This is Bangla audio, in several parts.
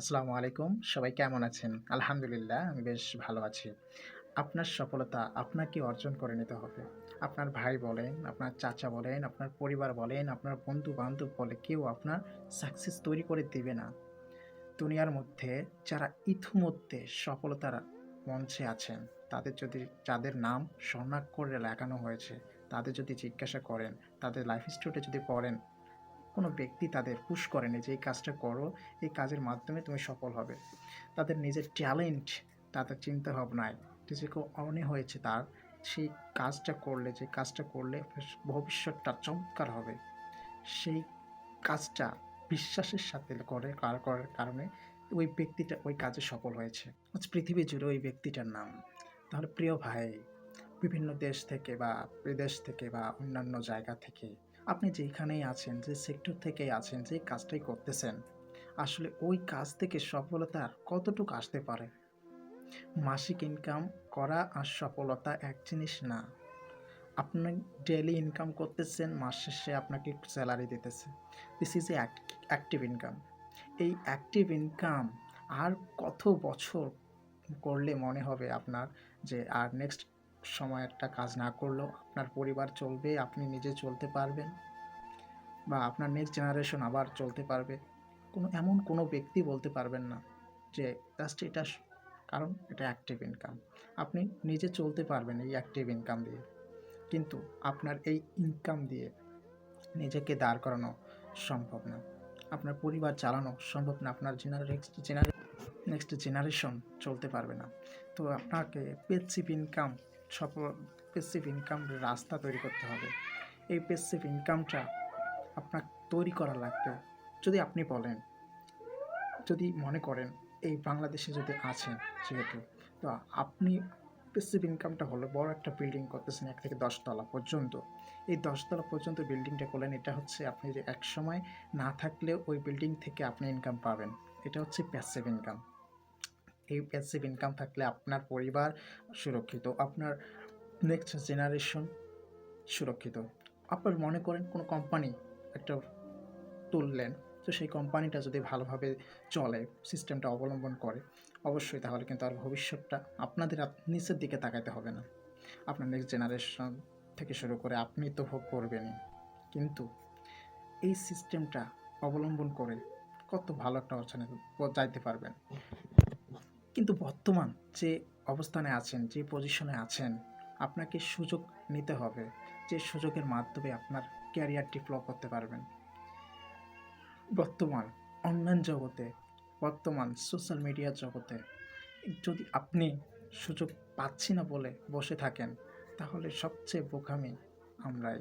আসসালামু আলাইকুম। সবাই কেমন আছেন? আলহামদুলিল্লাহ, আমি বেশ ভালো আছি। আপনার সফলতা আপনাকে অর্জন করে নিতে হবে। আপনার ভাই বলেন, আপনার চাচা বলেন, আপনার পরিবার বলেন, আপনার বন্ধু বান্ধব বলে কেউ আপনার সাকসেস তৈরি করে দেবে না। দুনিয়ার মধ্যে যারা ইতিমধ্যে সফলতার মঞ্চে আছেন, তাদের যদি যাদের নাম স্বর্ণাক্ষরে লেখানো হয়েছে, তাদের যদি জিজ্ঞাসা করেন, তাদের লাইফ স্টোরিটা যদি পড়েন কোনো ব্যক্তি তাদের পুশ করেনি যে, এই কাজটা করো, এই কাজের মাধ্যমে তুমি সফল হবে। তাদের নিজের ট্যালেন্ট তাদের চিন্তা ভাবনায় নিজেকে অনে হয়েছে তার সেই কাজটা করলে, যে কাজটা করলে ভবিষ্যৎটা চমৎকার হবে। সেই কাজটা বিশ্বাসের সাথে করে, কার, করার কারণে ওই ব্যক্তিটা ওই কাজে সফল হয়েছে। আজ পৃথিবী জুড়ে ওই ব্যক্তিটার নাম। তাহলে প্রিয় ভাই, বিভিন্ন দেশ থেকে বা বিদেশ থেকে বা অন্যান্য জায়গা থেকে আপনি যেখানেই আছেন, যে সেক্টর থেকেই আছেন, যে কাজটাই করতেছেন, আসলে ওই কাজ থেকে সফলতার কতটুকু আসতে পারে? মাসিক ইনকাম করা আর সফলতা এক জিনিস না। আপনি ডেলি ইনকাম করতেছেন, মাস শেষে আপনাকে স্যালারি দিতেছে। This is a active income এই অ্যাক্টিভ ইনকাম আর কত বছর করলে মনে হবে আপনার যে, আর নেক্সট সময় একটা কাজ না করলেও আপনার পরিবার চলবে, আপনি নিজে চলতে পারবেন বা আপনার নেক্সট জেনারেশন আবার চলতে পারবে। কোনো, এমন কোনো ব্যক্তি বলতে পারবেন না যে জাস্ট এটা কারণ এটা অ্যাক্টিভ ইনকাম আপনি নিজে চলতে পারবেন এই অ্যাক্টিভ ইনকাম দিয়ে। কিন্তু আপনার এই ইনকাম দিয়ে নিজেকে দাঁড় করানো সম্ভব না। আপনার পরিবার চালানো সম্ভব না। আপনার নেক্সট জেনারে নেক্সট জেনারেশন চলতে পারবে না। তো আপনাকে পেসিভ ইনকাম পেসিভ ইনকাম রাস্তা তৈরি করতে হবে। এই পেসিভ ইনকামটা আপনার তৈরি করা লাগবে। যদি আপনি বলেন, যদি মনে করেন এই বাংলাদেশে যদি আছেন যেহেতু, তো আপনি পেসিভ ইনকামটা হলো বড় একটা বিল্ডিং করতেছেন এক থেকে দশতলা পর্যন্ত। এই দশতলা পর্যন্ত বিল্ডিংটা করলেন, এটা হচ্ছে আপনি যে এক সময় না থাকলেও ওই বিল্ডিং থেকে আপনি ইনকাম পাবেন। এটা হচ্ছে প্যাসিভ ইনকাম এই প্যাসিভ ইনকাম থাকলে আপনার পরিবার সুরক্ষিত, আপনার নেক্সট জেনারেশন সুরক্ষিত। আপনার মনে করেন কোনো কোম্পানি একটা তুললেন, তো সেই কোম্পানিটা যদি ভালোভাবে চলে সিস্টেমটা অবলম্বন করে, অবশ্যই তাহলে কিন্তু আর ভবিষ্যৎটা আপনাদের আপ- নিচের দিকে তাকাইতে হবে না। আপনার নেক্সট জেনারেশন থেকে শুরু করে আপনি তো ভোগ করবেনই। কিন্তু এই সিস্টেমটা অবলম্বন করে কত ভালো একটা অবস্থানে যাইতে পারবেন। কিন্তু বর্তমান যে অবস্থানে আছেন, যে পজিশনে আছেন, আপনাকে সুযোগ নিতে হবে, যে সুযোগের মাধ্যমে আপনার ক্যারিয়ার ডেভেলপ করতে পারবেন। বর্তমান অনলাইন জগতে, বর্তমান সোশ্যাল মিডিয়ার জগতে যদি আপনি সুযোগ পাচ্ছি না বলে বসে থাকেন, তাহলে সবচেয়ে বোকামি আমরাই।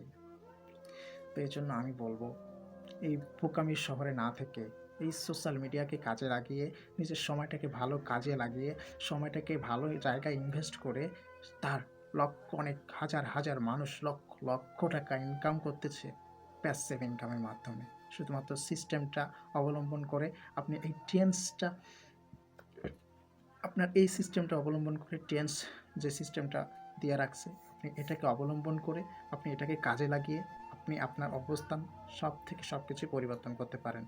তো এই জন্য আমি বলব, এই বোকামির শহরে না থেকে এই সোশ্যাল মিডিয়াকে কাজে লাগিয়ে, নিজের সময়টাকে ভালো কাজে লাগিয়ে, সময়টাকে ভালো জায়গায় ইনভেস্ট করে তার লক্ষ অনেক হাজার হাজার মানুষ লক্ষ লক্ষ টাকা ইনকাম করতেছে প্যাসিভ ইনকামের মাধ্যমে। শুধুমাত্র সিস্টেমটা অবলম্বন করে আপনি এই টেন্সটা আপনার এই সিস্টেমটা অবলম্বন করে টেন্স যে সিস্টেমটা দিয়ে রাখছে, আপনি এটাকে অবলম্বন করে আপনি এটাকে কাজে লাগিয়ে আপনি আপনার অবস্থান সব থেকে সব কিছু পরিবর্তন করতে পারেন।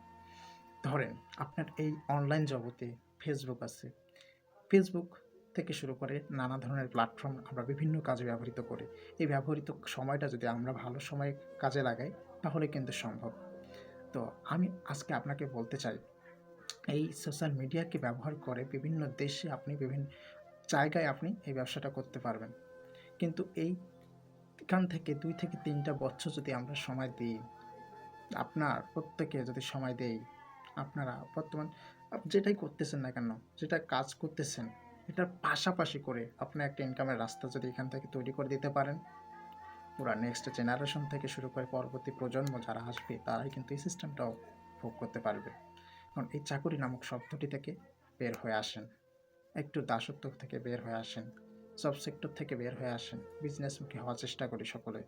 ধরেন আপনার এই অনলাইন জগতে ফেসবুক আছে। ফেসবুক থেকে শুরু করে নানা ধরনের প্ল্যাটফর্ম আমরা বিভিন্ন কাজে ব্যবহৃত করি। এই ব্যবহৃত সময়টা যদি আমরা ভালো সময়ে কাজে লাগাই, তাহলে কিন্তু সম্ভব। তো আমি আজকে আপনাকে বলতে চাই, এই সোশ্যাল মিডিয়াকে ব্যবহার করে বিভিন্ন দেশে আপনি বিভিন্ন জায়গায় আপনি এই ব্যবসাটা করতে পারবেন। কিন্তু এই এখান থেকে দুই থেকে তিনটা বছর যদি আমরা সময় দিই, আপনার প্রত্যেকে যদি সময় দেই আপনারা বর্তমান যেটাই করতেছেন না কেন, যেটা কাজ করতেছেন, এটার পাশাপাশি করে আপনি একটা ইনকামের রাস্তা যদি এখান থেকে তৈরি করে দিতে পারেন। পুরা নেক্সট জেনারেশন থেকে শুরু করে পরবর্তী প্রজন্ম যারা আসবে, তারাই কিন্তু এই সিস্টেমটাও ভোগ করতে পারবে। কারণ এই চাকুরি নামক শব্দটি থেকে বের হয়ে আসেন। একটু দাসত্ব থেকে বের হয়ে আসেন। সব সেক্টর থেকে বের হয়ে আসেন। বিজনেসমুখী হওয়ার চেষ্টা করি সকলে।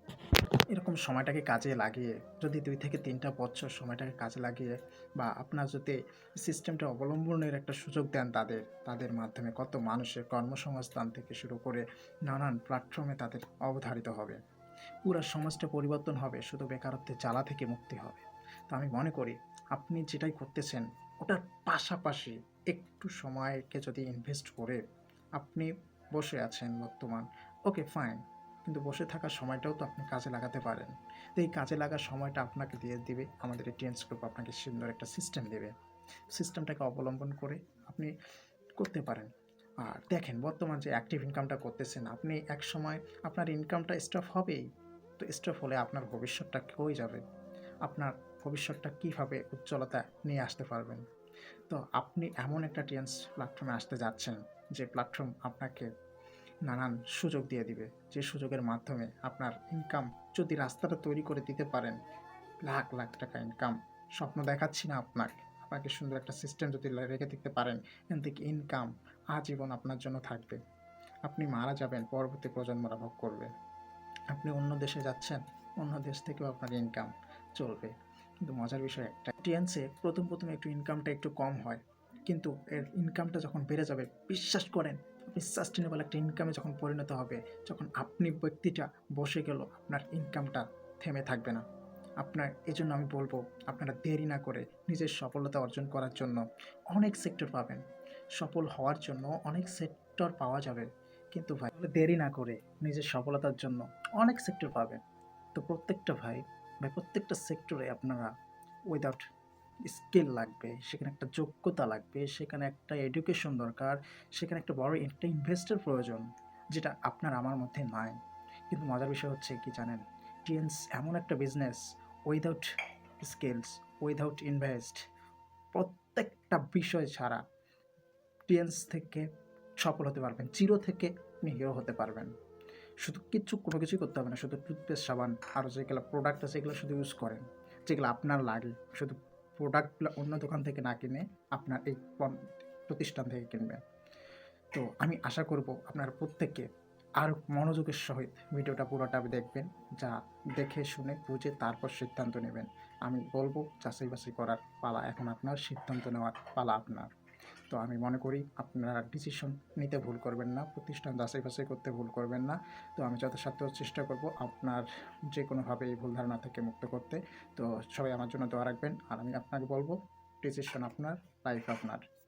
এরকম সময়টাকে কাজে লাগিয়ে, যদি দুই থেকে তিনটা বছর সময়টাকে কাজে লাগিয়ে বা আপনার যদি সিস্টেমটা অবলম্বনের একটা সুযোগ দেন তাদের তাদের মাধ্যমে কত মানুষের কর্মসংস্থান থেকে শুরু করে নানান প্ল্যাটফর্মে তাদের অবধারিত হবে। পুরো সমাজটা পরিবর্তন হবে, শুধু বেকারত্বের জ্বালা থেকে মুক্তি হবে। তো আমি মনে করি, আপনি যেটাই করতেছেন, ওটার পাশাপাশি একটু সময়কে যদি ইনভেস্ট করে, আপনি বসে আছেন বর্তমান। Okay, fine. কিন্তু বসে থাকার সময়টাও তো আপনি কাজে লাগাতে পারেন। তো এই কাজে লাগার সময়টা আপনাকে দিয়ে দিবে, আমাদের এই টিএনস গ্রুপ আপনাকে সুন্দর একটা সিস্টেম দেবে। সিস্টেমটাকে অবলম্বন করে আপনি করতে পারেন। আর দেখেন, বর্তমান যে অ্যাক্টিভ ইনকামটা করতেছেন, আপনি এক সময় আপনার ইনকামটা স্টপ হবেই। তো স্টপ হলে আপনার ভবিষ্যৎটা হয়ে যাবে? আপনার ভবিষ্যৎটা কীভাবে উজ্জ্বলতা নিয়ে আসতে পারবেন? তো আপনি এমন একটা টিএনস প্ল্যাটফর্মে আসতে যাচ্ছেন যে প্ল্যাটফর্ম আপনাকে নানান সুযোগ দিয়ে দিবে, যে সুযোগের মাধ্যমে আপনার ইনকাম যদি রাস্তাটা তৈরি করে দিতে পারেন, লাখ লাখ টাকা ইনকাম স্বপ্ন দেখাচ্ছি না আপনাকে। আপনাকে সুন্দর একটা সিস্টেম যদি রেখে দিতে পারেন, এখান থেকে ইনকাম আজীবন আপনার জন্য থাকবে। আপনি মারা যাবেন, পরবর্তী প্রজন্মরা ভোগ করবে। আপনি অন্য দেশে যাচ্ছেন, অন্য দেশ থেকেও আপনার ইনকাম চলবে। কিন্তু মজার বিষয় একটা টিএনসে প্রথম প্রথম একটু ইনকামটা একটু কম হয়। কিন্তু এর ইনকামটা যখন বেড়ে যাবে, বিশ্বাস করেন, আপনি সাস্টেনেবল একটা ইনকামে যখন পরিণত হবে, যখন আপনি ব্যক্তিটা বসে গেল, আপনার ইনকামটা থেমে থাকবে না। আপনার এই জন্য আমি বলব, আপনারা দেরি না করে নিজের সফলতা অর্জন করার জন্য অনেক সেক্টর পাবেন। সফল হওয়ার জন্য অনেক সেক্টর পাওয়া যাবে। কিন্তু ভাই দেরি না করে নিজের সফলতার জন্য অনেক সেক্টর পাবেন। তো প্রত্যেকটা ভাই ভাই, প্রত্যেকটা সেক্টরে আপনারা উইদাউট স্কিল লাগবে, সেখানে একটা যোগ্যতা লাগবে, সেখানে একটা এডুকেশন দরকার, সেখানে একটা বড় একটা ইনভেস্টের প্রয়োজন, যেটা আপনার আমার মধ্যে নাই। কিন্তু মজার বিষয় হচ্ছে কি জানেন? টিএনস এমন একটা business without skills without invest প্রত্যেকটা বিষয় ছাড়া টিএনস থেকে সফল হতে পারবেন জিরো থেকে আপনি হিরো হতে পারবেন। শুধু কিচ্ছু কোনো কিছুই করতে হবে না, শুধু টুথপেস্ট সাবান আরও যেগুলো প্রোডাক্ট আছে, এগুলো শুধু ইউজ করেন, যেগুলো আপনার লাগে, শুধু প্রোডাক্টগুলো অন্য দোকান থেকে না কিনে আপনার এই প্রতিষ্ঠান থেকে কিনবেন। তো আমি আশা করব আপনার প্রত্যেককে আরও মনোযোগের সহিত ভিডিওটা পুরোটা দেখবেন, যা দেখে শুনে বুঝে তারপর সিদ্ধান্ত নেবেন। আমি বলব যাচাই করার পালা এখন আপনার, সিদ্ধান্ত নেওয়ার পালা আপনার। তো আমি মনে করি আপনারা ডিসিশন নিতে ভুল করবেন না, প্রতিষ্ঠান যাচাই বাছাই করতে ভুল করবেন না। তো আমি যথাসাধ্য চেষ্টা করব আপনার যে কোনোভাবে এই ভুল ধারণা থেকে মুক্ত করতে। তো সবাই আমার জন্য দোয়া রাখবেন। আর আমি আপনাকে বলব ডিসিশন আপনার লাইফ আপনার।